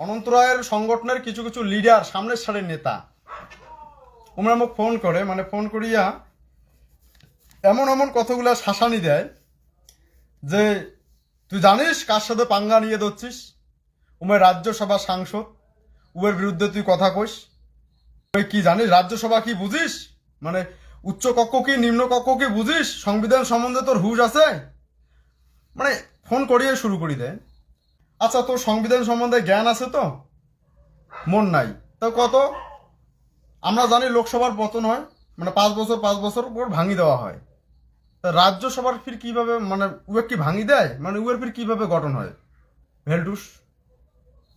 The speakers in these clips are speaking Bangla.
অনন্ত রায়ের সংগঠনের কিছু কিছু লিডার সামনের সারির নেতা। ওমরা মোক ফোন করে মানে ফোন করিয়া এমন এমন কতগুলা শাসানি দেয় যে, তুই জানিস কার সাথে পাঙ্গা নিয়ে ধরছিস? উমের রাজ্যসভা সাংসদ, উমের বিরুদ্ধে তুই কথা কইস। তুই কি জানিস? রাজ্যসভা কি বুঝিস? মানে উচ্চ কক্ষ কি, নিম্ন কক্ষ কি বুঝিস? সংবিধান সম্বন্ধে তোর হুশ আছে? মানে ফোন করিয়ে শুরু করি দেয়। আচ্ছা তোর সংবিধান সম্বন্ধে জ্ঞান আছে তো? মন নাই। তো কত? আমরা জানি লোকসভার পতন হয় মানে পাঁচ বছর পাঁচ বছর পর ভাঙি দেওয়া হয়। তা রাজ্যসভার ফির কীভাবে মানে উয়ের কি ভাঙি দেয়? মানে উয়ের ফির কীভাবে গঠন হয়? ভেলটুস,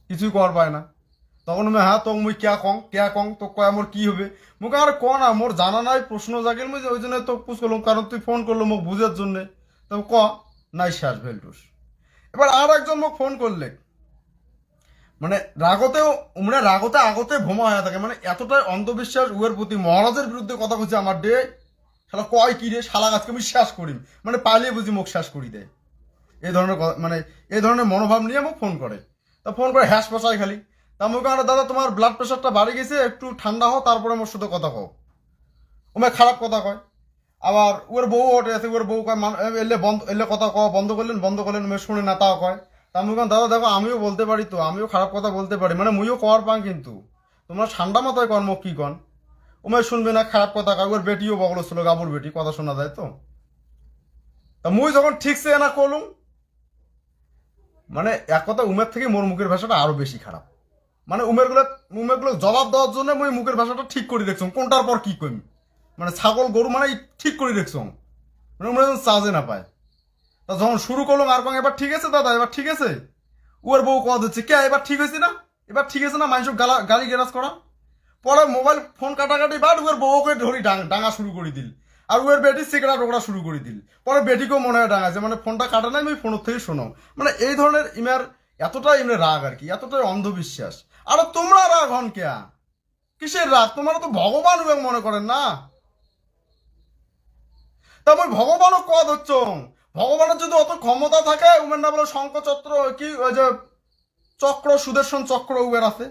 কিছুই কর পায় না। তখন আমি হ্যাঁ তো মুই ক্যা কং ক্যা কং তো কয় মোর কি হবে? মুখে আর ক না, মোর জানা নাই, প্রশ্ন জাগিল মুই ওই জন্য তো পুষ করলাম, কারণ তুই ফোন করল মোক বুঝার জন্য। তো ক? নাই শেষ ভেলটুস। এবার আর একজন মোক ফোন করলে। মানে রাগতেও মানে রাগতে আগতে ভোমা হয়ে থাকে। মানে এতটাই অন্ধবিশ্বাস উয়ের প্রতি, মহারাজের বিরুদ্ধে কথা কইছে আমার ডে শালা কয় কি রে, শালা গাছকে আমি শেষ করি। মানে পালিয়ে বুঝি মুখ শেষ করি দেয় এই ধরনের মানে এই ধরনের মনোভাব নিয়ে মোক ফোন করে। তা ফোন করে হ্যাস পচাই খালি। তা মুখে আমরা দাদা, তোমার ব্লাড প্রেশারটা বাড়ে গেছে, একটু ঠান্ডা হও, তারপরে মোর সাথে কথা কও। ওমে খারাপ কথা কয়। আবার ওর বউ ওঠে আছে ওর বউ কয় এলে বন্ধ, এলে কথা কও, বন্ধ করলেন বন্ধ করলেন শুনে না তাও কয়। তা আমি দাদা, দেখো, আমিও বলতে পারি তো, আমিও খারাপ কথা বলতে পারি। মানে মুইও কর পাং কিন্তু। তোমরা ঠান্ডা মাথায় কর্ম, কী কন? ওমে শুনবে না, খারাপ কথা কয়, ওর বেটিও বগল ছিল, গাবুর বেটি, কথা শোনা যায় তো? তা মুই যখন ঠিকছে না করলুম মানে এক কথা উমের থেকে মোর মুখের ভাষাটা আরও বেশি খারাপ। মানে উমেরগুলো উমেরগুলো জবাব দেওয়ার জন্য মুই মুখের ভাষাটা ঠিক করে দেখছম কোনটার পর কী কইম? মানে ছাগল গরু মানে ঠিক করে দেখছম মানে যেন চাজে না পায়। তা যখন শুরু করলাম আর কং এবার ঠিক আছে দাদা, এবার ঠিক আছে। উয়ার বউ কথা হচ্ছে কে, এবার ঠিক হয়েছে না? এবার ঠিক আছে না? মানুষ গালা গালি গেরাজ করা। পরে মোবাইল ফোন কাটাকাটি বাদ উয়ার বউকে ধরি ডাঙা শুরু করে দিল। আর উয়ার বেটি সিগারেট টোকরা শুরু করে দিল। পরে বেটিকেও মনে হয় ডাঙাছে মানে ফোনটা কাটা নাই আমি ফোনের থেকে শোনো। মানে এই ধরনের ইমার এতটাই ইমনে রাগ আর কি, এতটাই অন্ধবিশ্বাস। আর তোমরা রাগ হন কেয়া? কিসের রাগ? তোমরা তো ভগবান মনে করেন না? তা ওই ভগবানও কদ হচ্ছ ভগবানের যদি অত ক্ষমতা থাকে, উমের না বলে শঙ্কচক্র কি ওই যে চক্র, সুদর্শন চক্র উমের আছে।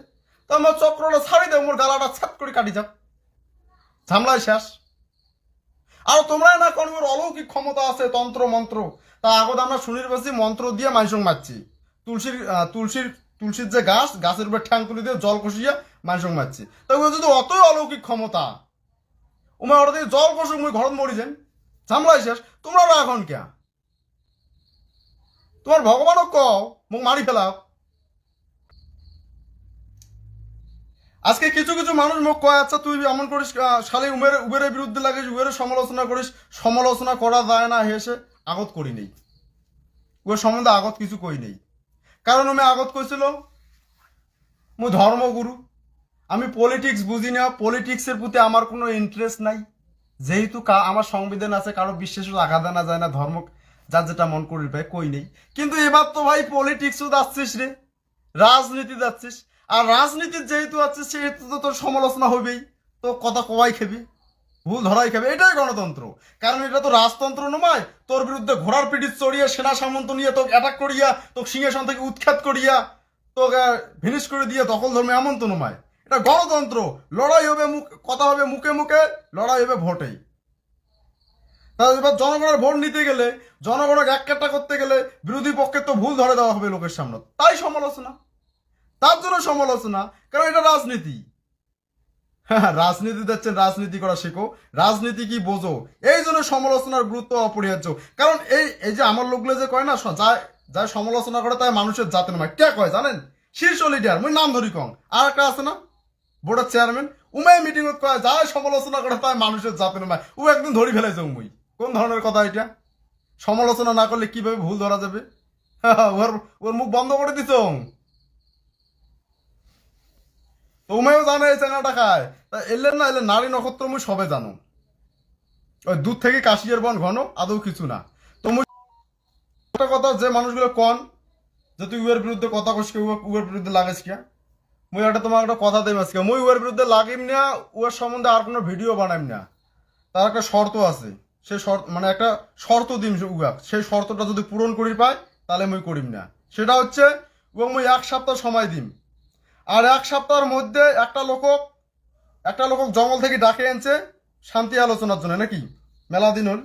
তা আমার চক্রটা ছাড়ি দেয় মোর গালাটা ছাপ করে কাটি যাক। ঝামলায় শেষ। আর তোমরা না কোন অলৌকিক ক্ষমতা আছে, তন্ত্র, মন্ত্র? তা আগত আমরা শুনির বেশি মন্ত্র দিয়ে মাইসং মারছি। তুলসীর তুলসীর তুলসীর যে গাছ, গাছের উপর ঠ্যাং তুলে দিয়ে জল কষিয়ে মাইসং মারছি। তা যদি অতই অলৌকিক ক্ষমতা উমা ওটা দিয়ে জল কষুক মুই ঘরত মরি যান ঝামলাই শেষ তোমরা এখন কে তোমার ভগবানও কও মুখ মারি ফেলাও আজকে কিছু কিছু মানুষ মুখ কয় আচ্ছা তুই এমন করিস শালি উমের উবেরের বিরুদ্ধে লাগিস উবেরের সমালোচনা করিস। সমালোচনা করা যায় না হেসে আগত করি নেই। ওর সম্বন্ধে আগত কিছু কই নেই। কারণ আমি আগত কইছিল মু ধর্মগুরু। আমি পলিটিক্স বুঝি না পলিটিক্সের প্রতি আমার কোনো ইন্টারেস্ট নাই। যেহেতু আমার সংবিধান আছে, কারও বিশ্বাসও আঘাত আনা যায় না, ধর্ম যার যেটা মন করি পায় কই নেই। কিন্তু এবার তো ভাই পলিটিক্সও যাচ্ছিস রে, রাজনীতি যাচ্ছিস। আর রাজনীতির যেহেতু আছিস সেহেতু তো তোর সমালোচনা হবেই। তো কথা কবাই খেবি, ভুল ধরাই খাবে, এটাই গণতন্ত্র। কারণ এটা তো রাজতন্ত্র নয়, তোর বিরুদ্ধে ঘোড়ার পিঠি চড়িয়া, সেনা সামন্ত নিয়ে তোকে অ্যাটাক করিয়া, তোকে সিংহাসন থেকে উৎখাত করিয়া, তোকে ভিনিশ করে দিয়ে দখল ধর্মে এমন তো নয়। এটা গণতন্ত্র, লড়াই হবে মুখ, কথা হবে মুখে মুখে, লড়াই হবে ভোটেই এবার জনগণের ভোট নিতে গেলে, জনগণের এক কাটা করতে গেলে বিরোধী পক্ষে তো ভুল ধরে দেওয়া হবে লোকের সামনে। তাই সমালোচনা। তার জন্য সমালোচনা, কারণ এটা রাজনীতি। হ্যাঁ রাজনীতি যাচ্ছেন রাজনীতি করা শেখো। রাজনীতি কি বোঝো? এই জন্য সমালোচনার গুরুত্ব অপরিহার্য। কারণ এই এই যে আমার লোকগুলো যে কয় না যা যা সমালোচনা করে তাই মানুষের জাতের নয় কে কয় জানেন? শীর্ষ লিডার মুই নাম ধরি কং। আর একটা আছে না? বোর্ডের চেয়ারম্যান উমাই মিটিং কয়, যাই সমালোচনা করে তাই মানুষের জাতের নয় ও একদিন ধরি ফেলাইছে মুই কোন ধরনের কথা এটা সমালোচনা না করলে কীভাবে ভুল ধরা যাবে? ওর ওর মুখ বন্ধ করে দিছ তোমেও জানে এই চেঙ্গাটা খায়। তা এলেন না এলে নারী নক্ষত্র মুই সবে জানো। ওই দুধ থেকে কাশিয়ার বন ঘন, আদৌ কিছু না। তো একটা কথা যে মানুষগুলো কন, যে তুই উয়ের বিরুদ্ধে কথা কইস কে উয়ের বিরুদ্ধে লাগাইস কে মুই একটা তোমার একটা কথা দেব আজকে। মুই উয়ের বিরুদ্ধে লাগিম না উয়ের সম্বন্ধে আর কোনো ভিডিও বানাইম না। তার একটা শর্ত আছে। সে শর্ত মানে একটা শর্ত দিম উয়াক সেই শর্তটা যদি পূরণ করি পায় তাহলে মুই করিম না। সেটা হচ্ছে এবং মুই এক সপ্তাহ সময় দিম। আর এক সপ্তাহের মধ্যে একটা লোক একটা লোক জঙ্গল থেকে ডাকে আনছে শান্তি আলোচনার জন্য, নাকি? মেলা দিন হল।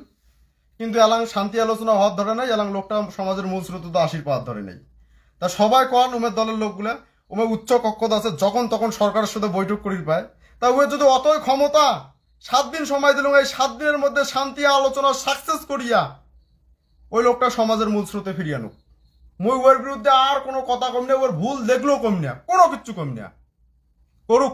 কিন্তু এলাং শান্তি আলোচনা হওয়ার ধরে নাই, এলাং লোকটা সমাজের মূল স্রোত তো আশির পাওয়ার ধরে নেই। তা সবাই কন উমের দলের লোকগুলা। উমে উচ্চ কক্ষত আছে, যখন তখন সরকারের সাথে বৈঠক করি পায় তা উমের যদি অতই ক্ষমতা, সাত দিন সময় দিল এই সাত দিনের মধ্যে শান্তি আলোচনা সাকসেস করিয়া ওই লোকটা সমাজের মূল স্রোতে ফিরিয়ে আনুক। মুই ওর বিরুদ্ধে আর কোনো কথা কম নেই ওর ভুল দেখলেও কম না কোনো কিচ্ছু কম না করুক,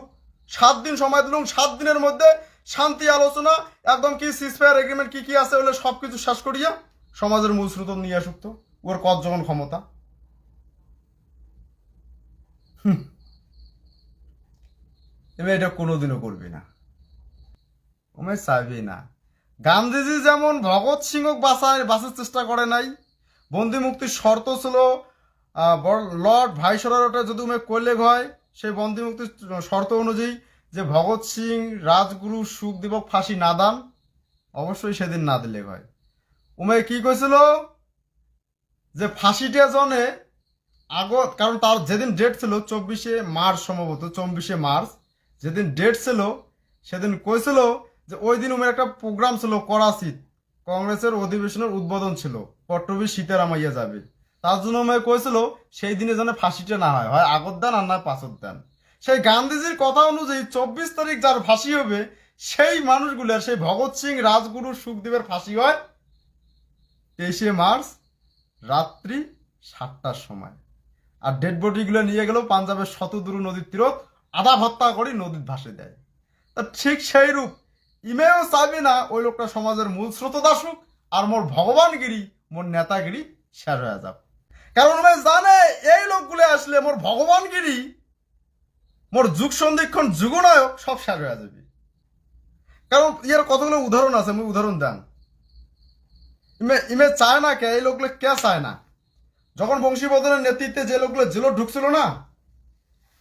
সাত দিন সময় দিলুম সাত দিনের মধ্যে শান্তি আলোচনা, একদম কি সিসফায়ার এগ্রিমেন্ট কি কি আছে বলে সব কিছু শেষ করিয়া সমাজের মূল স্রোত নিয়ে আসুক তো ওর কত যখন ক্ষমতা? এবার এটা কোনোদিনও করবে না। ওমে চাইবে না গান্ধীজি যেমন ভগৎ সিংহ বাঁচায় বাঁচার চেষ্টা করে নাই, বন্দি মুক্তির শর্ত ছিল লর্ড ভাইসরয়টা যদি উমে করলে হয় সেই বন্দি মুক্তির শর্ত অনুযায়ী যে ভগৎ সিং, রাজগুরু সুখদেবক ফাঁসি না দান, অবশ্যই সেদিন না দিলে হয়। উমে কি কইছিল? যে ফাঁসিটা জনে আগত কারণ তার যেদিন ডেট ছিল চব্বিশে মার্চ সম্ভবত, চব্বিশে মার্চ, যেদিন ডেট ছিল, সেদিন কইছিল যে ওই দিন উমের একটা প্রোগ্রাম ছিল করাচিত কংগ্রেসের অধিবেশনের উদ্বোধন ছিল পট্টবী সীতারামাইয়া যাবে। তার জন্য উমে কইছিল, সেই দিনে যেন ফাঁসিটা না হয় হয় আগত দেন আর না পাঁচত দেন। সেই গান্ধীজির কথা অনুযায়ী চব্বিশ তারিখ যার ফাঁসি হবে, সেই মানুষগুলোর সেই ভগৎ সিং, রাজগুরু, সুখদেবের ফাঁসি হয় তেইশে মার্চ, রাত্রি সাতটার সময়। আর ডেড বডিগুলো নিয়ে গেল পাঞ্জাবের শতদূর নদীর তীরত আধা ভত্তা করে নদীর ভাসে দেয় তা ঠিক সেই রূপ। ইমেও চাইবে না ওই লোকটা সমাজের মূল স্রোত আসুক আর মোর ভগবানগিরি, মোর নেতাগিরি শেষ হয়ে যাক। কারণ ওরা জানে এই লোকগুলো আসলে মোর ভগবানগিরি, মোর যুগ সন্ধিক্ষণ যুগনায়ক সব শেষ হয়ে যাবে। কারণ ইয়ার কতগুলো উদাহরণ আছে আমি উদাহরণ দেন। ইমে ইমে চায় না কে, এই লোকগুলো কে চায় না? যখন বংশীবদনের নেতৃত্বে যে লোকগুলো জেলো ঢুকছিল না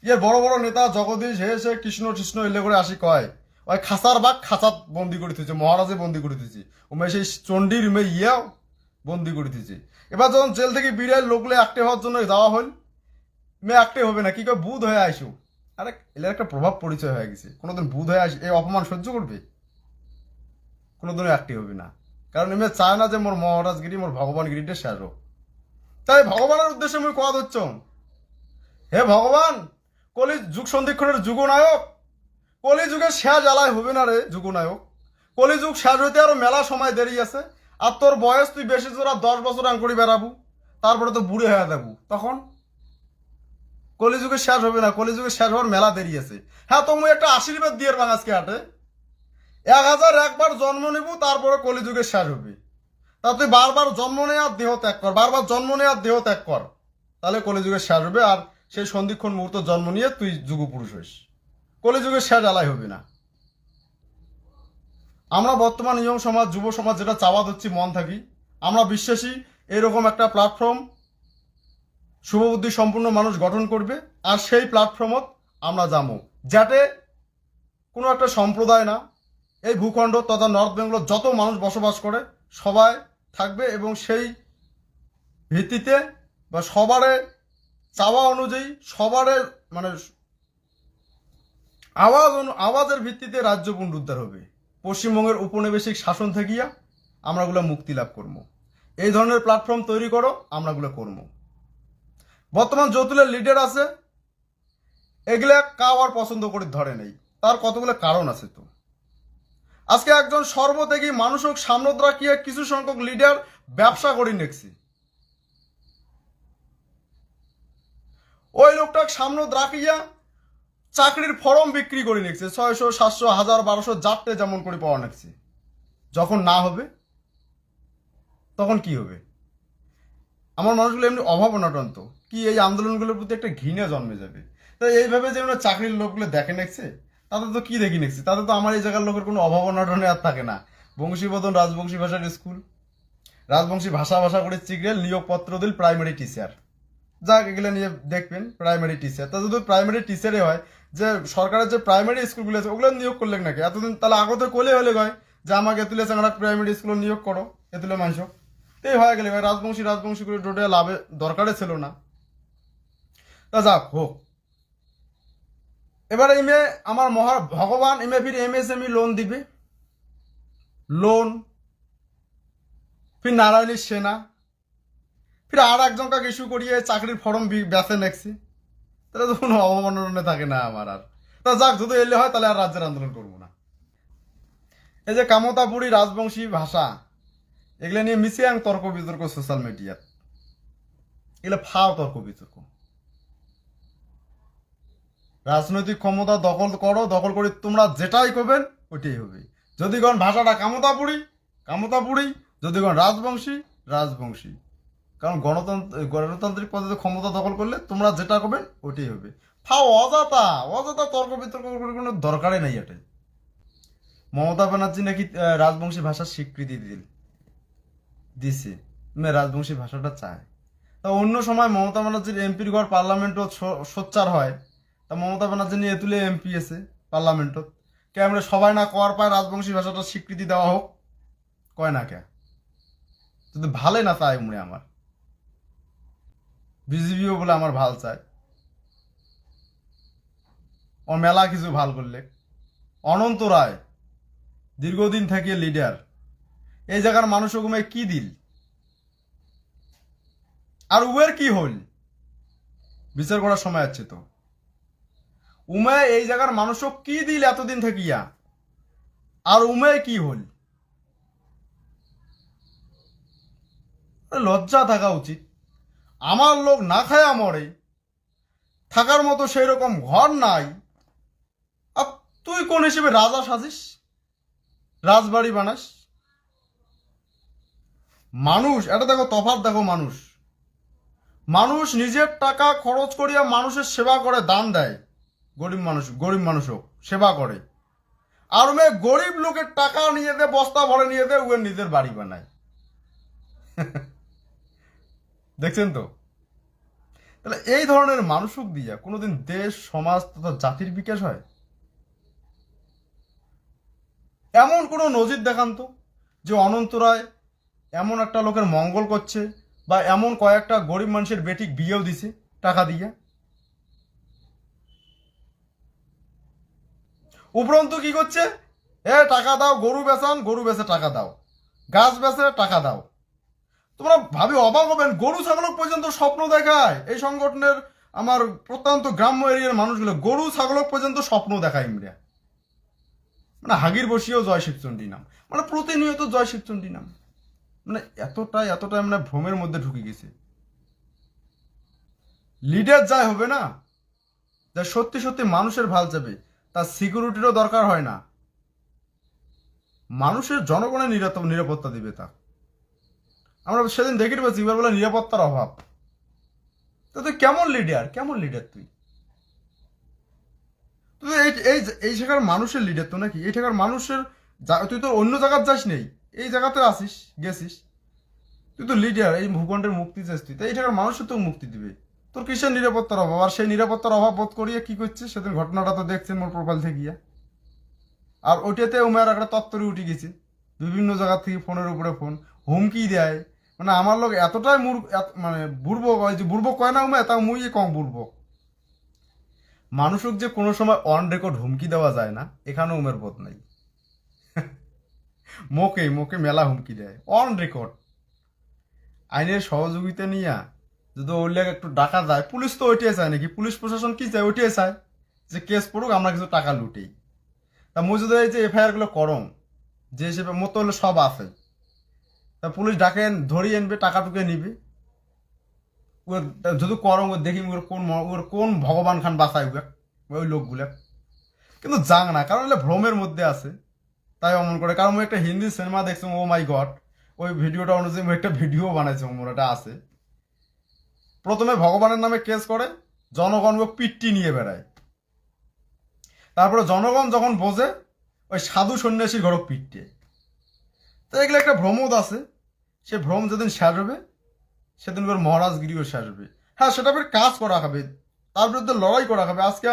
ইয়ে বড় বড় নেতা জগদীশ, হে, সে, কৃষ্ণ কৃষ্ণ এলে করে আসি কয় ওই খাসার বাঘ খাসাত বন্দি করে দিয়েছে, মহারাজে বন্দি করে দিয়েছে। ওমে সেই চণ্ডীর উমে ইয়াও বন্দি করে দিয়েছে। এবার যখন জেল থেকে বিড়াল লোকলে অ্যাক্টিভ হওয়ার জন্য যাওয়া হল। মে অ্যাক্টিভ হবে না, কি কয়, বুধ হয়ে আইসো। আরে এর একটা প্রভাব পরিচয় হয়ে গেছে। কোনোদিন বুধ হয়ে আসি এই অপমান সহ্য করবে? কোনোদিনও অ্যাক্টিভ হবে না। কারণ এমনি চায় না যে মোর মহারাজগিরি, মোর ভগবানগিরিটা শেষ হোক। তাই ভগবানের উদ্দেশ্যে আমি কথা দিচ্ছ হে ভগবান, কলি যুগ সন্ধিক্ষণের যুগনায়ক, কলি যুগের শেষ জ্বালায় হবে না রে যুগনায়ক? কলি যুগ শেষ হইতে আরও মেলা সময় দেরি আছে, আর তোর বয়স তুই বেশি জোরা দশ বছর আঙ্কুড়ি বেড়াবো, তারপরে তো বুড়ে হয়ে যাব। তখন? কলিযুগে শেষ হবে না কলিযুগে শেষ হওয়ার মেলা দেরি আছে। হ্যাঁ তুমি একটা আশীর্বাদ দিয়ে বাঙাজকে হাটে। এক হাজার একবার জন্ম নিব, তারপরে কলিযুগে শেষ হবে। তা তুই বারবার জন্ম নেওয়ার দেহ ত্যাগ কর, বারবার জন্ম নেওয়ার দেহ ত্যাগ কর। তাহলে কলিযুগের শেষ হবে আর সেই সন্ধিক্ষণ মুহূর্ত জন্ম নিয়ে তুই যুগ পুরুষ হইস। কলিযুগের শেষ আলাই হবে না। আমরা বর্তমান ইয়ং সমাজ, যুব সমাজ যেটা চাওয়া হচ্ছি মন থাকি, আমরা বিশ্বাসী, এরকম একটা প্ল্যাটফর্ম শুভবুদ্ধি সম্পূর্ণ মানুষ গঠন করবে আর সেই প্ল্যাটফর্মত আমরা যাব যাতে কোনো একটা সম্প্রদায় না, এই ভূখণ্ড তথা নর্থ বেঙ্গলের যত মানুষ বসবাস করে, সবাই থাকবে এবং সেই ভিত্তিতে বা সবারে চাওয়া অনুযায়ী সবারে মানে আওয়াজ আওয়াজের ভিত্তিতে রাজ্য পুনরুদ্ধার হবে। পশ্চিমবঙ্গের উপনিবেশিক শাসন থেকিয়া আমরাগুলো মুক্তি লাভ করব। এই ধরনের প্ল্যাটফর্ম তৈরি করো আমরাগুলো করব। বর্তমান যতুলের লিডার আছে, এগুলা কাউ আর পছন্দ করে ধরে নেই। তার কতগুলো কারণ আছে তো? আজকে একজন সর্বত্যাগী মানুষক সামনে রাখিয়ে কিছু সংখ্যক লিডার ব্যবসা করে নেছি ওই লোকটা সামনে রাখিয়া চাকরির ফর্ম বিক্রি করে নিচ্ছে ছয়শো, সাতশো, হাজার, বারোশো যাত্রে যেমন করে পাওয়া নিচ্ছে যখন না হবে, তখন কি হবে? আমার মানুষগুলো এমনি অভাব অনটন তো কি এই আন্দোলনগুলোর প্রতি একটা ঘৃণা জন্মে যাবে? তাই এইভাবে যে চাকরির লোকগুলো দেখে নেছে তাদের তো কি দেখি নেছি তাদের তো আমার এই জায়গার লোকের কোনো অভাব অনটনে আর থাকে না। বংশীবদন রাজবংশী ভাষার স্কুল। রাজবংশী ভাষা ভাষা করে চিগরেল নিয়োগপত্র দিল প্রাইমারি টিচার যাক, এগুলো নিয়ে দেখবেন প্রাইমারি টিচার তা যদি প্রাইমারি টিচারে হয়, যে সরকারের যে প্রাইমারি স্কুলগুলো আছে, ওগুলো নিয়োগ করলেন নাকি? এতদিন তাহলে আগতে কোলে হলে হয় যে আমাকে এতুলে চাঙ্গা প্রাইমারি স্কুলে নিয়োগ করো, এতুলে মানুষ। এই হয়ে গেলে রাজবংশী রাজবংশী করে টোটে লাভে দরকারে ছিল না। তা যাক, হোক। এবার ইমে আমার মহা, ভগবান ইমে ফির এমএসএমই লোন দিবে। লোন ফির নারায়ণীর সেনা, ফির আর একজনকে ইস্যু করিয়ে চাকরির ফর্ম বেঁচে নেছি তাহলে তো কোনো অবমাননে থাকে না আমার আর। তা যাক, যদি এলে হয় তাহলে আর রাজ্যের আন্দোলন করব না। এই যে কামতাপুরী রাজবংশী ভাষা, এগুলো নিয়ে মিশিয়ে তর্ক বিতর্ক সোশ্যাল মিডিয়ার এগুলো ফাও তর্ক বিতর্ক। রাজনৈতিক ক্ষমতা দখল করো, দখল করে তোমরা যেটাই করবেন, ওইটাই হবে। যদি কোন ভাষাটা কামতাপুরি কামতাপুরি, যদি কোন রাজবংশী রাজবংশী। কারণ গণতন্ত্র, গণতান্ত্রিক পদ্ধতি ক্ষমতা দখল করলে তোমরা যেটা করবেন, ওইটাই হবে। ফাও অজাতা অজাতা তর্ক বিতর্ক কোনো দরকারই নেই এটাই। মমতা ব্যানার্জি নাকি রাজবংশী ভাষার স্বীকৃতি দিল, দিছে। রাজবংশী ভাষাটা চায়। তা অন্য সময় মমতা ব্যানার্জির এমপির ঘর পার্লামেন্টও সোচ্চার হয়। তা মমতা ব্যানার্জি নিয়ে তুলে এমপি এসে পার্লামেন্টত। কে আমরা সবাই না কর পায় রাজবংশী ভাষাটা স্বীকৃতি দেওয়া হোক, কয় না কে। যদি ভালে না চায় উমরে আমার। বিজেপিও বলে আমার ভালো চায়। ও মেলা কিছু ভালো করলে। অনন্ত রায়, দীর্ঘদিন থেকে লিডার। এই জায়গার মানুষ ওগুমে কি দিল? আর উয়ের কি হল বিচার করার সময় আছে তো। উমে, এই জায়গার মানুষও কি দিল এতদিন থাকিয়া? আর উমে কি হল? লজ্জা থাকা উচিত। আমার লোক না খায়া মরে, থাকার মতো সেই রকম ঘর নাই। আর তুই কোন হিসেবে রাজা সাজিস? রাজবাড়ি বানাস? মানুষ, এটা দেখো, তফাৎ দেখো, মানুষ। মানুষ নিজের টাকা খরচ করিয়া মানুষের সেবা করে, দান দেয়। গরিব মানুষ, গরিব মানুষও সেবা করে। আর মে গরিব লোকের টাকা নিয়ে দে, বস্তা ভরে নিয়ে দে উয়ে নিজের বাড়ি বানায়। দেখছেন তো? তাহলে এই ধরনের মানুষক দিয়া কোনোদিন দেশ, সমাজ তথা জাতির বিকাশ হয়? এমন কোনো নজির দেখান তো, যে অনন্ত রায় এমন একটা লোকের মঙ্গল করছে বা এমন কয়েকটা গরিব মানুষের বেটিক বিয়েও দিছে টাকা দিয়ে। উপরন্তু কি করছে? এ, টাকা দাও, গরু বেচান, গরু বেচে টাকা দাও। গাছ বেচে টাকা দাও। তোমরা ভাবি অবাক হবেন, গরু ছাগলক পর্যন্ত স্বপ্ন দেখায়। এই সংগঠনের আমার প্রত্যন্ত গ্রাম্য এরিয়ার মানুষগুলো গরু ছাগলক পর্যন্ত স্বপ্ন দেখায় ইমরিয়া মানে হাগির বসিয়েও জয় শিবচন্ডী নাম। মানে প্রতিনিয়ত জয় শিবচন্ডী নাম। মানে এতটাই এতটাই মানে ভ্রমের মধ্যে ঢুকে গেছে। লিডার যাই হবে না যা সত্যি সত্যি মানুষের ভালো যাবে তার সিকিউরিটিরও দরকার হয় না। মানুষের জনগণের নিরাপত্তা নিরাপত্তা দিবে তা। আমরা সেদিন দেখে পেয়েছি এবার বলে নিরাপত্তার অভাব। তা তুই কেমন লিডার কেমন লিডার তুই? তুই এই এই এই জায়গার মানুষের লিডার তো নাকি? এই জায়গার মানুষের তুই তো অন্য জায়গার যাস নেই। এই জায়গাতে আসিস, গেছিস। তুই তো লিডার এই ভূখণ্ডের মুক্তি চাস তুই। তো এই জায়গার মানুষের তো মুক্তি দিবে। তোর কিসের নিরাপত্তার অভাব? আর সেই নিরাপত্তার অভাব বোধ করিয়ে কি করছে সেদিন ঘটনাটা তো দেখছেন মোর প্রোফাইল থেকে। গিয়া আর ওইটাতে উমের একটা তত্তরে উঠে গেছে। বিভিন্ন জায়গা থেকে ফোনের উপরে ফোন। হুমকি দেয়। মানে আমার লোক এতটাই মূর মানে বুড়বক হয় যে বুড়বক কয় না উমে তাও মুই কম বুড়বক মানুষক যে কোনো সময় অন রেকর্ড হুমকি দেওয়া যায় না এখানে উমের বোধ নাই। মোকে মোকে মেলা হুমকি দেয়। অন রেকর্ড আইনের সহযোগিতা নিয়া যদি লেগে একটু ডাকা যায়, পুলিশ তো ওইটাই চায় নাকি? পুলিশ প্রশাসন কি চায়? ওইটাই চায় যে কেস পড়ুক, আমরা কিছু টাকা লুটি তা মুই যদি এই যে এফআইআরগুলো করম, যে হিসেবে মতো হলে সব আছে। তা পুলিশ ডাকে, ধরিয়ে আনবে, টাকা টুকে নিবে। ওর যদি করম ওর দেখি ওর কোন ওর কোন ভগবান খান বাঁচায় ওকে, ওই লোকগুলা। কিন্তু যাং না, কারণ হলে ভ্রমের মধ্যে আছে। তাই অমন করে, কারণ একটা হিন্দি সিনেমা দেখছি, ও মাই গড। ওই ভিডিওটা অনুযায়ী একটা ভিডিও বানাইছি ওমর ওটা আছে। প্রথমে ভগবানের নামে কেস করে জনগণ ও পিট্টি নিয়ে বেড়ায়। তারপরে জনগণ যখন বোঝে, ওই সাধু সন্ন্যাসীর ঘরক পিটতে তো এগুলো একটা ভ্রমদ আছে। সে ভ্রম যেদিন হবে, সেদিন ওর মহারাজগিরিও হবে। হ্যাঁ সেটা ফের কাজ করা হবে। তার বিরুদ্ধে লড়াই করা হবে। আজকে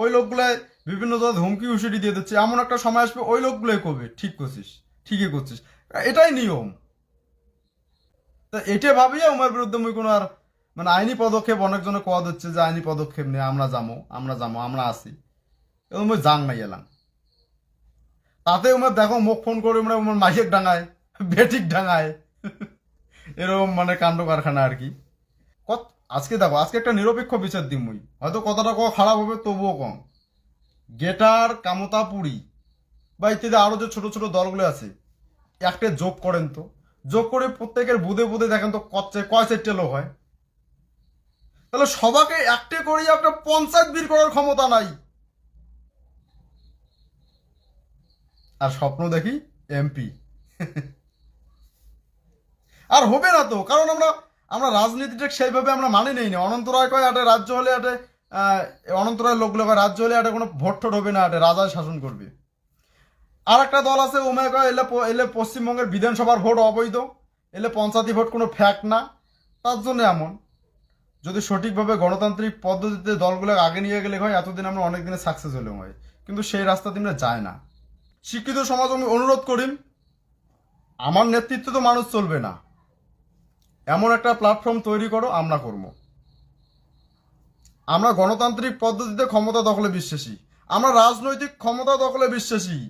ওই লোকগুলাই বিভিন্ন জায়গায় হুমকি হুসুরি দিয়ে দিচ্ছে। এমন একটা সময় আসবে, ওই লোকগুলোই করবে। ঠিক করছিস, ঠিকই করছিস। এটাই নিয়ম। তা এটা ভাবিয়া উমার বিরুদ্ধে মুই কোনো আর মানে আইনি পদক্ষেপ অনেকজনে কোয়া দিচ্ছে যে আইনি পদক্ষেপ নিয়ে আমরা যাব আমরা যাব আমরা আসি। এবং মই জাং নাই এলাম। তাতে আমার দেখো মুখ ফোন করে মানে আমার মাইক ডাঙায় বেটিক ডাঙায়। এরকম মানে কাণ্ড কারখানা আর কি। কত আজকে দেখো, আজকে একটা নিরপেক্ষ বিচার দিম মুই হয়তো কথাটা কো খারাপ হবে, তবুও কম। গেটার, কামতাপুরি বা ইত্যাদি আরও যে ছোট ছোট দলগুলো আছে একটা যোগ করেন তো। যোগ করে প্রত্যেকের বুধে বুধে দেখেন তো কচ্ছে কয় লোক হয়। তাহলে সবাকে একটে করেই একটা পঞ্চায়েত বীর করার ক্ষমতা নাই। আর স্বপ্ন দেখি এমপি আর হবে না তো, কারণ আমরা আমরা রাজনীতিটা সেইভাবে আমরা মানে নেই না। অনন্তরায় কয় একটা রাজ্য হলে একটা অনন্তরায় লোকগুলো কয়, রাজ্য হলে একটা কোনো ভোট হবে না একটা রাজায় শাসন করবে। আর একটা দল আছে, ওমে কয়, এলে এলে পশ্চিমবঙ্গের বিধানসভার ভোট অবৈধ, এলে পঞ্চায়েতি ভোট কোনো ফ্যাক্ট না। তার জন্য এমন। যদি সঠিকভাবে গণতান্ত্রিক পদ্ধতিতে দলগুলো আগে নিয়ে গেলে হয়, এতদিন আমরা অনেক দিনে সাকসেস হলেও হয়। কিন্তু সেই রাস্তা দিনে যায় না। শিক্ষিত সমাজ আমি অনুরোধ করি, আমার নেতৃত্বে তো মানুষ চলবে না। এমন একটা প্ল্যাটফর্ম তৈরি করো, আমরা করব। আমরা গণতান্ত্রিক পদ্ধতিতে ক্ষমতা দখলে বিশ্বাসী। আমরা রাজনৈতিক ক্ষমতা দখলে বিশ্বাসী।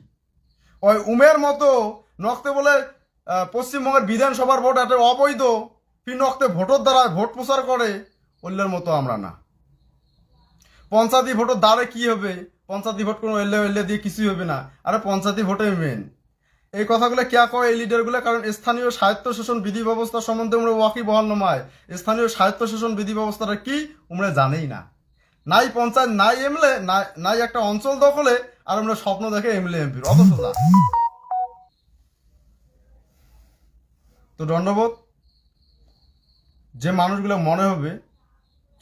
ওই উমের মতো নক্তে বলে পশ্চিমবঙ্গের বিধানসভার ভোট একটা অবৈধ ফি নক্তে ভোটের দ্বারা ভোট প্রচার করে। অল্যের মতো আমরা না। পঞ্চায়েতি ভোটের দ্বারে কি হবে? পঞ্চায়েতি ভোট কোনো এলে এলে দিয়ে কিছুই হবে না। আরে পঞ্চায়েতি ভোটে মেন এই কথাগুলো কে কয় এই লিডারগুলো? কারণ স্থানীয় স্বায়ত্ত শাসন বিধি ব্যবস্থা সম্বন্ধে আমরা ওয়াকি বহাল নমায়। স্থানীয় স্বায়ত্ত শাসন বিধি ব্যবস্থাটা কি? আমরা জানেই না। নাই পঞ্চায়েত, নাই এমলে নাই একটা অঞ্চল দখলে, আর আমরা স্বপ্ন দেখে এমলে এমপির অত সোজা তো দণ্ডবোধ যে মানুষগুলো মনে হবে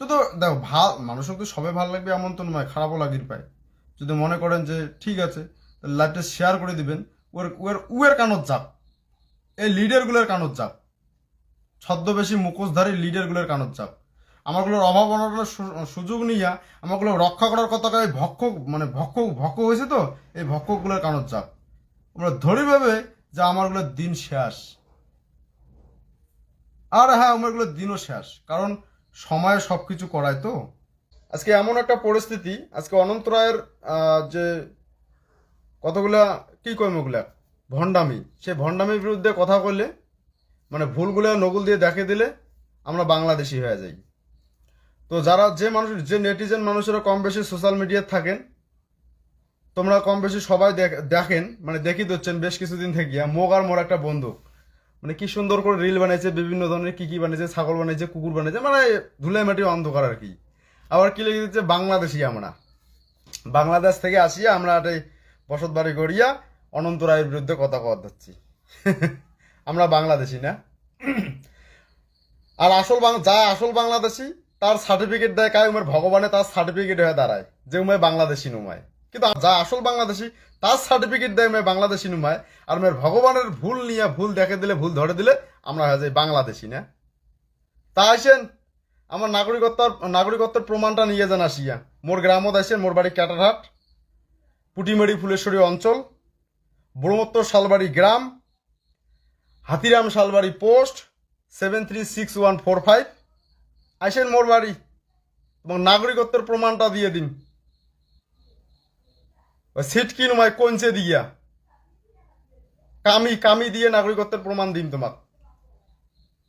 যদি দেখো, ভালো, মানুষের তো সবে ভালো লাগবে এমন তো নয়, খারাপও লাগির পায়। যদি মনে করেন যে ঠিক আছে লাইভটা শেয়ার করে দিবেন, ওর ওর উয়ের কানত যাক, এই লিডারগুলোর কানত যাক, ছদ্মবেশী মুখোশধারী লিডারগুলোর কানত যাক। আমাগুলোর অভাব অনটনের সুযোগ নিয়ে আমাগুলো রক্ষা করার কথা এই ভক্ষ মানে ভক্ষ ভক্ষ হয়েছে তো, এই ভক্ষকগুলোর কানত যাক। আমরা ধরে ভেবে যে আমারগুলোর দিন শেষ। আর হ্যাঁ আমারগুলোর দিনও শেষ, কারণ সময়ে সব কিছু করায় তো? আজকে এমন একটা পরিস্থিতি, আজকে অনন্ত রায়ের যে কতগুলা, কি কইম ওগুলা? ভণ্ডামি। সে ভণ্ডামির বিরুদ্ধে কথা বললে মানে ভুলগুলো নগুল দিয়ে দেখে দিলে আমরা বাংলাদেশি হয়ে যাই। তো যারা যে মানুষ, যে নেটিজেন মানুষেরা কম বেশি সোশ্যাল মিডিয়ায় থাকেন, তোমরা কম বেশি সবাই দেখ- দেখেন মানে দেখি দিচ্ছেন বেশ কিছুদিন থেকে মোগ আর মোর একটা বন্দুক মানে কি সুন্দর করে রিল বানাইছে, বিভিন্ন ধরনের কি কি বানিয়েছে ছাগল বানিয়েছে কুকুর বানিয়েছে মানে ধুলে মাটি অন্ধকার আর কি। আবার কি লিখে দিচ্ছে বাংলাদেশি আমরা। বাংলাদেশ থেকে আসিয়া আমরা একটা বসত বাড়ি করিয়া অনন্ত রায়ের বিরুদ্ধে কথা দিচ্ছি আমরা বাংলাদেশি না। আর আসল যা আসল বাংলাদেশি, তার সার্টিফিকেট দেয় কায় উমের ভগবানে, তার সার্টিফিকেট হয়ে দাঁড়ায় যে উমের বাংলাদেশি নুমায়। কিন্তু যা আসল বাংলাদেশি, তার সার্টিফিকেট দেয় উমের বাংলাদেশি নুমায়। আর উমের ভগবানের ভুল নিয়ে ভুল দেখে দিলে, ভুল ধরে দিলে আমরা হয়ে যাই বাংলাদেশি, না? তা আসেন আমার নাগরিকত্বর, নাগরিকত্বের প্রমাণটা নিয়ে যান আসিয়া। মোর গ্রামত আসেন মোর বাড়ি ক্যাটারহাট পুটিমারি ফুলেশ্বরী অঞ্চল, ব্রহ্মোত্তর শালবাড়ি গ্রাম, Hatiram Salbari post seven three six one four five আসেন মোর বাড়ি এবং নাগরিকত্বের প্রমাণটা দিয়ে দিন। ওই সিটকি নয় কঞ্চে দিয়া। কামি কামি দিয়ে নাগরিকত্বের প্রমাণ দিন তোমার।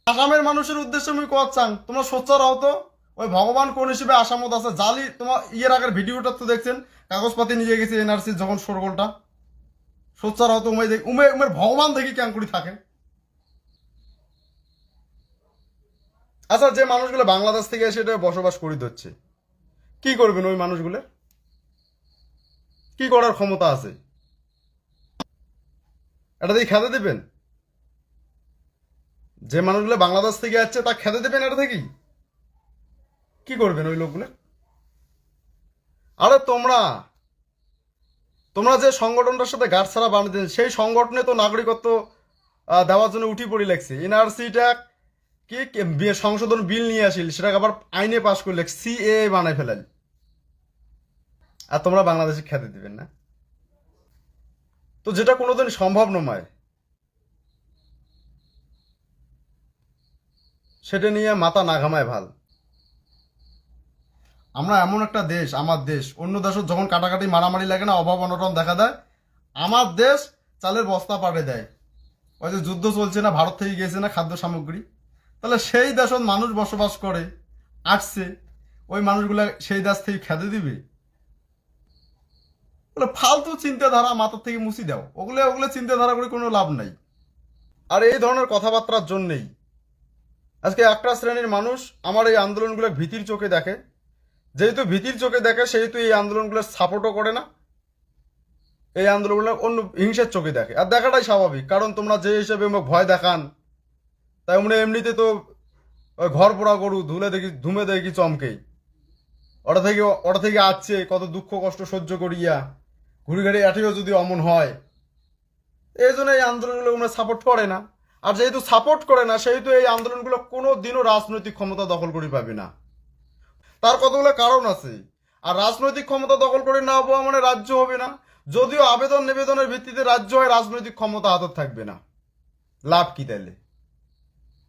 আসামের মানুষের উদ্দেশ্যে আমি কোয়ার চাং? তোমরা সোচ্চার হও তো? ওই ভগবান কোন হিসেবে আসামত আছে? জালি, তোমার ইয়ের আগের ভিডিওটা তো দেখছেন? কাগজপাতি নিয়ে গেছে এনআরসি যখন সরগোলটা। সোচ্চার হও তো উমে দেখ উমে উমের ভগবান দেখি কেন করি থাকে। আচ্ছা যে মানুষগুলো বাংলাদেশ থেকে এসে বসবাস করি হচ্ছে কি করবেন ওই মানুষগুলো? কি করার ক্ষমতা আছে? এটা দিয়ে খেতে দেবেন? যে মানুষগুলো বাংলাদেশ থেকে আসছে, তা খেতে দেবেন এটা থেকেই? কি করবেন ওই লোকগুলো? আরে তোমরা তোমরা যে সংগঠনটার সাথে গাঢ় ছাড়া বানিয়েছেন সেই সংগঠনে তো নাগরিকত্ব দেওয়ার জন্য উঠি পড়ি লাগছে এনআরসিটা কি সংশোধন বিল নিয়ে আসিল, সেটাকে আবার আইনে পাশ করলে সি, এ বানায় ফেলাল আর তোমরা বাংলাদেশে খেতে দিবেন না। তো যেটা কোনোদিন সম্ভব নয়, সেটা নিয়ে মাথা না ঘামায় ভালো। আমরা এমন একটা দেশ, আমার দেশ, অন্য দেশত যখন কাটাকাটি মারামারি লাগে না, অভাব, অনটন দেখা দেয়, আমার দেশ চালের বস্তা পাঠিয়ে দেয়। ওই যে যুদ্ধ চলছে না, ভারত থেকে গেছে না খাদ্য সামগ্রী? তাহলে সেই দেশত মানুষ বসবাস করে, আসছে, ওই মানুষগুলা সেই দেশ থেকে খেতে দিবে? বলে ফালতু চিন্তাধারা মাথার থেকে মুছি দাও। ওগুলো ওগুলো চিন্তাধারা করে কোনো লাভ নাই। আর এই ধরনের কথাবার্তার জন্যেই আজকে একটা শ্রেণির মানুষ আমার এই আন্দোলনগুলো ভীতির চোখে দেখে। যেহেতু ভীতির চোখে দেখে, সেহেতু এই আন্দোলনগুলো সাপোর্টও করে না। এই আন্দোলনগুলো অন্য হিংসার চোখে দেখে। আর দেখাটাই স্বাভাবিক, কারণ তোমরা যে হিসেবে ভয় দেখান, তাই আমরা এমনিতে তো ঘর পোড়া গরু ধুলে দেখি, ধুমে দেখি চমকেই ওটা থেকে ওটা থেকে আসছে কত দুঃখ কষ্ট সহ্য করিয়া ঘুরি ঘাড়ি এটিও যদি অমন হয়, এই জন্য এই আন্দোলনগুলো আমরা সাপোর্ট করে না। আর যেহেতু সাপোর্ট করে না, সেহেতু এই আন্দোলনগুলো কোনো দিনও রাজনৈতিক ক্ষমতা দখল করে পাবে না। তার কতগুলো কারণ আছে? আর রাজনৈতিক ক্ষমতা দখল করে না হওয়া মানে রাজ্য হবে না। যদিও আবেদন নিবেদনের ভিত্তিতে রাজ্য হয় রাজনৈতিক ক্ষমতা হাতত থাকবে না। লাভ কি তাইলে?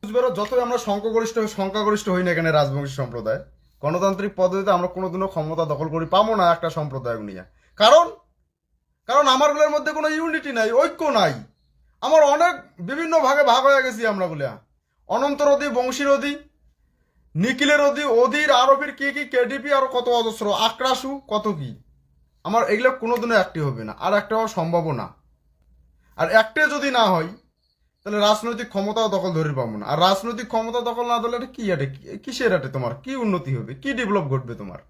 বুঝবে যতই আমরা সংখ্যাগরিষ্ঠ সংখ্যাগরিষ্ঠ হই না এখানে রাজবংশী সম্প্রদায়, গণতান্ত্রিক পদ্ধতিতে আমরা কোনোদিনও ক্ষমতা দখল করি পাবো না একটা সম্প্রদায় নিয়ে। কারণ কারণ আমারগুলোর মধ্যে কোনো ইউনিটি নাই, ঐক্য নাই। আমার অনেক বিভিন্ন ভাগে ভাগ হয়ে গেছি আমরা গুলা। বংশী নদী নিখিলের নদী অধীর আরবির কি কি কেডিপি আর কত অজস্র, আক্রাসু, কত কি। আমার এগুলো কোনোদিনও একটি হবে না, আর একটা হওয়া সম্ভব না। আর একটে যদি না হয়, তাহলে রাজনৈতিক ক্ষমতাও দখল ধরে পাবো না। আর রাজনৈতিক ক্ষমতা দখল না ধরলে এটা কি আটে কিসের আটে তোমার? কি উন্নতি হবে? কি ডেভেলপ ঘটবে তোমার?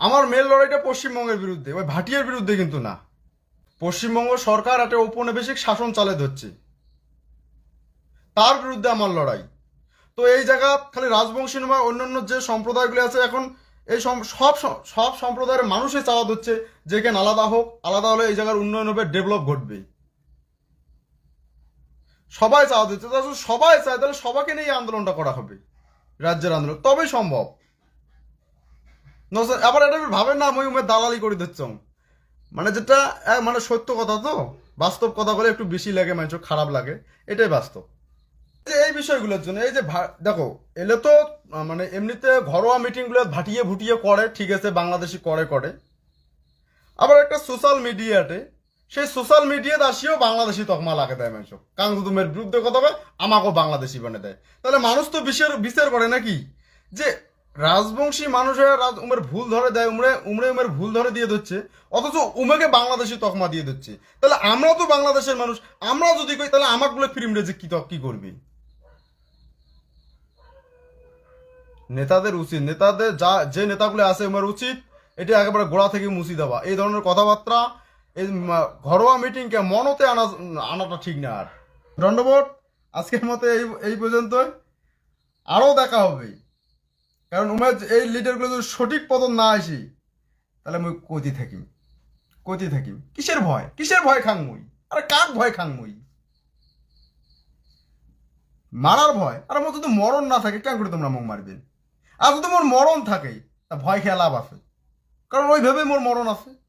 আমার মেল লড়াইটা পশ্চিমবঙ্গের বিরুদ্ধে, ওই ভাটিয়ার বিরুদ্ধে কিন্তু না। পশ্চিমবঙ্গ সরকার একটা ঔপনিবেশিক শাসন চালে ধরছে। তার বিরুদ্ধে আমার লড়াই। তো এই জায়গা খালি রাজবংশী নয়, অন্যান্য যে সম্প্রদায়গুলি আছে এখন, এই সব সব সম্প্রদায়ের মানুষই চাওয়া হচ্ছে যে কেন আলাদা হোক, আলাদা হলে এই জায়গার উন্নয়ন হবে, ডেভেলপ ঘটবে। সবাই চাওয়া তাহলে সবাই চায়, তাহলে সবাইকে নিয়ে আন্দোলনটা করা হবে, রাজ্যের আন্দোলন। তবেই সম্ভব। আবার এটা ভাবেন না, আমি দালালি করে দিচ্ছ। মানে যেটা মানে সত্য কথা তো। বাস্তব কথা বলে একটু বেশি লাগে মানুষ খারাপ লাগে। এটাই বাস্তব। যে, এই বিষয়গুলোর জন্য, এই যে দেখো, এলে তো মানে এমনিতে ঘরোয়া মিটিংগুলো ভাটিয়ে ভুটিয়ে করে, ঠিক আছে, বাংলাদেশি করে করে। আবার একটা সোশ্যাল মিডিয়াতে সেই সোশ্যাল মিডিয়াতে আসিও বাংলাদেশি তকমা লাগে দেয় মানুষ কারণ তুমের বিরুদ্ধে কথা হবে আমাকেও বাংলাদেশি বানিয়ে দেয়। তাহলে মানুষ তো বিচার বিচার করে নাকি? যে রাজবংশী মানুষের রাজ উমের ভুল ধরে দেয়, উমরে উমরে উমের ভুল ধরে দিয়ে দিচ্ছে অথচ উমেকে বাংলাদেশি তকমা দিয়ে দিচ্ছে তাহলে আমরা তো বাংলাদেশের মানুষ আমরা যদি কই, তাহলে আমার বলে ফিল্ম রেজে কি তক, কি করবি? নেতাদের উচিত, নেতাদের যা, যে নেতাগুলো আছে আমার উচিত, এটা একেবারে গোড়া থেকে মুছি দেওয়া। এই ধরনের কথাবার্তা, এই ঘরোয়া মিটিংকে মনতে আনা, আনাটা ঠিক না আর। দণ্ডবোধ আজকের মতো এই এই পর্যন্তই। আরও দেখা হবে। কারণ উমার এই লিডারগুলো যদি সঠিক পদ না আসি, তাহলে মুই কতি থাকি কতি থাকি। কিসের ভয়? কিসের ভয় খাং মুই আরে কাক ভয় খাং মুই মারার ভয়? আর আমার যদি মরণ না থাকে কেন করে তোমরা মুখ মারবে? আর যদি মোর মরণ থাকে, তা ভয় খেয়ে লাভ আছে। কারণ ওইভাবে মোর মরণ আছে।